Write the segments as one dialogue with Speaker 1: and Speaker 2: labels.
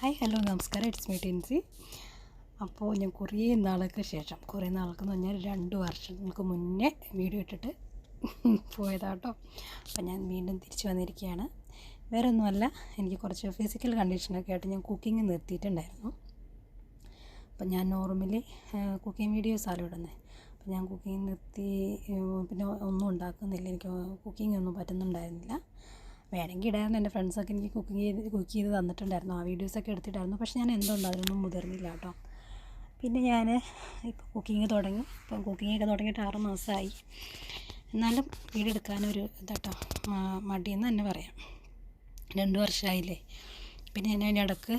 Speaker 1: Hi hello നമസ്കാരം. It's me Tincy അപ്പോൾ ഞാൻ കുറേ നാൾക്ക് ശേഷം കുറേ നാൾക്ക് എന്ന് പറഞ്ഞാൽ രണ്ട് വർഷങ്ങൾക്ക് മുന്നേ വീഡിയോ ഇട്ടിട്ട് പോയതാട്ടോ. അപ്പം ഞാൻ വീണ്ടും തിരിച്ചു വന്നിരിക്കുകയാണ്. വേറെ ഒന്നുമല്ല എനിക്ക് കുറച്ച് ഫിസിക്കൽ കണ്ടീഷനൊക്കെ ആയിട്ട് ഞാൻ കുക്കിംഗ് നിർത്തിയിട്ടുണ്ടായിരുന്നു. അപ്പം ഞാൻ നോർമലി കുക്കിംഗ് വീഡിയോസാണ് ഇടുന്നത് അപ്പം ഞാൻ കുക്കിംഗ് നിർത്തി പിന്നെ ഒന്നും ഉണ്ടാക്കുന്നില്ല. എനിക്ക് കുക്കിംഗ് ഒന്നും പറ്റുന്നുണ്ടായിരുന്നില്ല. വേണമെങ്കിൽ ഇടായിരുന്നു എന്റെ ഫ്രണ്ട്സൊക്കെ എനിക്ക് കുക്കിംഗ് ചെയ്ത് കുക്ക് ചെയ്ത് തന്നിട്ടുണ്ടായിരുന്നു. ആ വീഡിയോസൊക്കെ എടുത്തിട്ടായിരുന്നു. പക്ഷേ ഞാൻ എന്തുകൊണ്ട് അതിനൊന്നും മുതിർന്നില്ല കേട്ടോ. പിന്നെ ഞാൻ ഇപ്പോൾ കുക്കിംഗ് തുടങ്ങി. ഇപ്പം കുക്കിംഗ് ഒക്കെ തുടങ്ങിയിട്ട് ആറ് മാസമായി. എന്നാലും വീഡിയോ ഇതാട്ടോ. മടിയെന്ന് തന്നെ പറയാം. രണ്ട് വർഷമായില്ലേ. പിന്നെ ഞാൻ അതിന്റെ ഇടയ്ക്ക്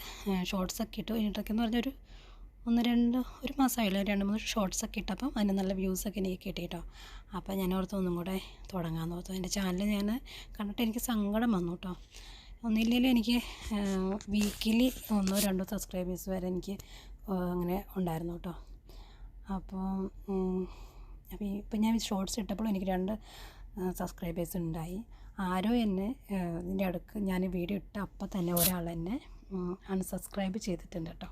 Speaker 1: ഷോർട്സൊക്കെ ഇട്ടു. അതിനിടയ്ക്ക് എന്ന് പറഞ്ഞൊരു ഒന്ന് രണ്ട് ഒരു മാസമായില്ല രണ്ട് മൂന്ന് ഷോർട്സൊക്കെ ഇട്ടപ്പം അതിന് നല്ല വ്യൂസൊക്കെ എനിക്ക് കിട്ടി കേട്ടോ അപ്പോൾ ഞാൻ ഓർത്ത് ഒന്നും കൂടെ തുടങ്ങാമെന്ന് ഓർത്തു. എന്റെ ചാനൽ ഞാൻ കണ്ടിട്ട് എനിക്ക് സങ്കടം വന്നു കേട്ടോ ഒന്നില്ലെങ്കിൽ എനിക്ക് വീക്കിലി ഒന്നോ രണ്ടോ സബ്സ്ക്രൈബേഴ്സ് വരെ എനിക്ക് അങ്ങനെ ഉണ്ടായിരുന്നു കേട്ടോ അപ്പോൾ അപ്പോൾ ഇപ്പം ഞാൻ ഷോർട്സ് ഇട്ടപ്പോൾ എനിക്ക് രണ്ട് സബ്സ്ക്രൈബേഴ്സ് ഉണ്ടായി. ആരോ എന്നെ ഇതിന്റെ അടുക്ക് ഞാൻ വീഡിയോ ഇട്ട അപ്പം തന്നെ ഒരാൾ എന്നെ അൺസബ്സ്ക്രൈബ് ചെയ്തിട്ടുണ്ട് കേട്ടോ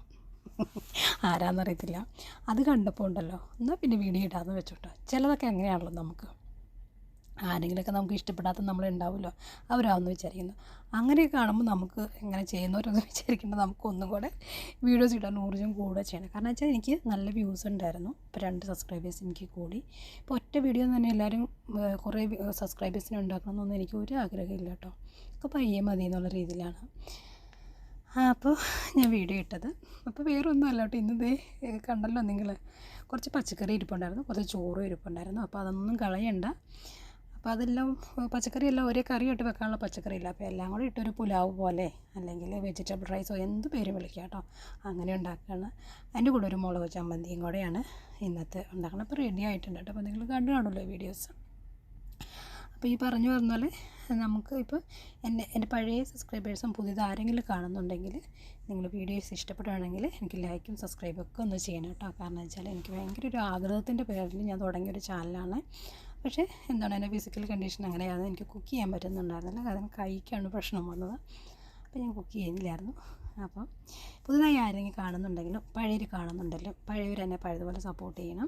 Speaker 1: ആരാന്നറിയത്തില്ല. അത് കണ്ടപ്പോൾ ഉണ്ടല്ലോ. എന്നാൽ പിന്നെ വീഡിയോ ഇടാമെന്ന് വെച്ചോട്ടോ. ചിലതൊക്കെ അങ്ങനെയാണല്ലോ നമുക്ക്? ആരെങ്കിലുമൊക്കെ നമുക്ക് ഇഷ്ടപ്പെടാത്ത നമ്മളുണ്ടാവുമല്ലോ. അവരാവെന്ന് വിചാരിക്കുന്നു. അങ്ങനെയൊക്കെ കാണുമ്പോൾ നമുക്ക് എങ്ങനെ ചെയ്യുന്നവരൊന്ന് വിചാരിക്കേണ്ടത് നമുക്ക് ഒന്നും കൂടെ വീഡിയോസ് ഇടാൻ ഊർജം കൂടുക ചെയ്യണം. കാരണം വെച്ചാൽ എനിക്ക് നല്ല വ്യൂസ് ഉണ്ടായിരുന്നു. ഇപ്പോൾ രണ്ട് സബ്സ്ക്രൈബേഴ്സ് എനിക്ക് കൂടി. ഇപ്പോൾ ഒറ്റ വീഡിയോ തന്നെ എല്ലാവരും കുറേ സബ്സ്ക്രൈബേഴ്സിനെ ഉണ്ടാക്കണം എന്നൊന്നും എനിക്ക് ഒരു ആഗ്രഹമില്ല കേട്ടോ. ഒക്കെ പയ്യെ മതി എന്നുള്ള രീതിയിലാണ്. അപ്പോൾ ഞാൻ വീഡിയോ ഇട്ടത്. അപ്പോൾ വേറെ ഒന്നും അല്ല കേട്ടോ ഇന്നതേ കണ്ടല്ലോ നിങ്ങൾ കുറച്ച് പച്ചക്കറി ഇരിപ്പുണ്ടായിരുന്നു. കുറച്ച് ചോറും ഇരിപ്പുണ്ടായിരുന്നു. അപ്പോൾ അതൊന്നും കളയണ്ട. അപ്പോൾ അതെല്ലാം പച്ചക്കറി എല്ലാം ഒരേ കറിയായിട്ട് വെക്കാനുള്ള പച്ചക്കറി ഇല്ല അപ്പോൾ എല്ലാം കൂടി ഇട്ടൊരു പുലാവ് പോലെ അല്ലെങ്കിൽ വെജിറ്റബിൾ റൈസോ എന്ത് പേര് വിളിക്കുക കേട്ടോ. അങ്ങനെ ഉണ്ടാക്കുകയാണ് അതിന്റെ കൂടെ ഒരു മുളക് ചമ്മന്തിയും കൂടെയാണ് ഇന്നത്തെ ഉണ്ടാക്കുന്നത് അപ്പോൾ റെഡി ആയിട്ടുണ്ട് കേട്ടോ. അപ്പോൾ നിങ്ങൾ കണ്ടു കാണുമല്ലോ വീഡിയോസ് അപ്പോൾ ഈ പറഞ്ഞു പറഞ്ഞ പോലെ നമുക്ക് ഇപ്പോൾ എന്റെ എന്റെ പഴയ സബ്സ്ക്രൈബേഴ്സും പുതിയത് ആരെങ്കിലും കാണുന്നുണ്ടെങ്കിൽ നിങ്ങൾ വീഡിയോസ് ഇഷ്ടപ്പെടുകയാണെങ്കിൽ എനിക്ക് ലൈക്കും സബ്സ്ക്രൈബും ഒക്കെ ഒന്ന് ചെയ്യണം കേട്ടോ. കാരണം വെച്ചാൽ എനിക്ക് ഭയങ്കര ഒരു ആഗ്രഹത്തിന്റെ പേരിൽ ഞാൻ തുടങ്ങിയ ഒരു ചാനലാണ് പക്ഷേ എന്താണ് എന്റെ ഫിസിക്കൽ കണ്ടീഷൻ അങ്ങനെയാണ് എനിക്ക് കുക്ക് ചെയ്യാൻ പറ്റുന്നുണ്ടായിരുന്നില്ല. കാരണം കൈക്കാണ് പ്രശ്നം വന്നത്. അപ്പോൾ ഞാൻ കുക്ക് ചെയ്യുന്നില്ലായിരുന്നു. അപ്പം പുതുതായി ആരെങ്കിലും കാണുന്നുണ്ടെങ്കിലും പഴയവർ കാണുന്നുണ്ടല്ലോ പഴയവർ എന്നെ പഴയതുപോലെ സപ്പോർട്ട് ചെയ്യണം.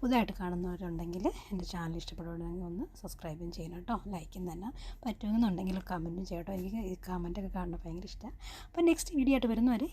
Speaker 1: പുതുതായിട്ട് കാണുന്നവരുണ്ടെങ്കിൽ എന്റെ ചാനൽ ഇഷ്ടപ്പെടുകയാണെങ്കിൽ ഒന്ന് സബ്സ്ക്രൈബും ചെയ്യണം കേട്ടോ. ലൈക്കും തന്നെ. പറ്റുമെന്നുണ്ടെങ്കിൽ കമന്റും ചെയ്യട്ടോ എനിക്ക് ഈ കമന്റൊക്കെ കാണുന്നത് ഭയങ്കര ഇഷ്ടമാണ് അപ്പോൾ നെക്സ്റ്റ് വീഡിയോ ആയിട്ട് വരുന്നവരെ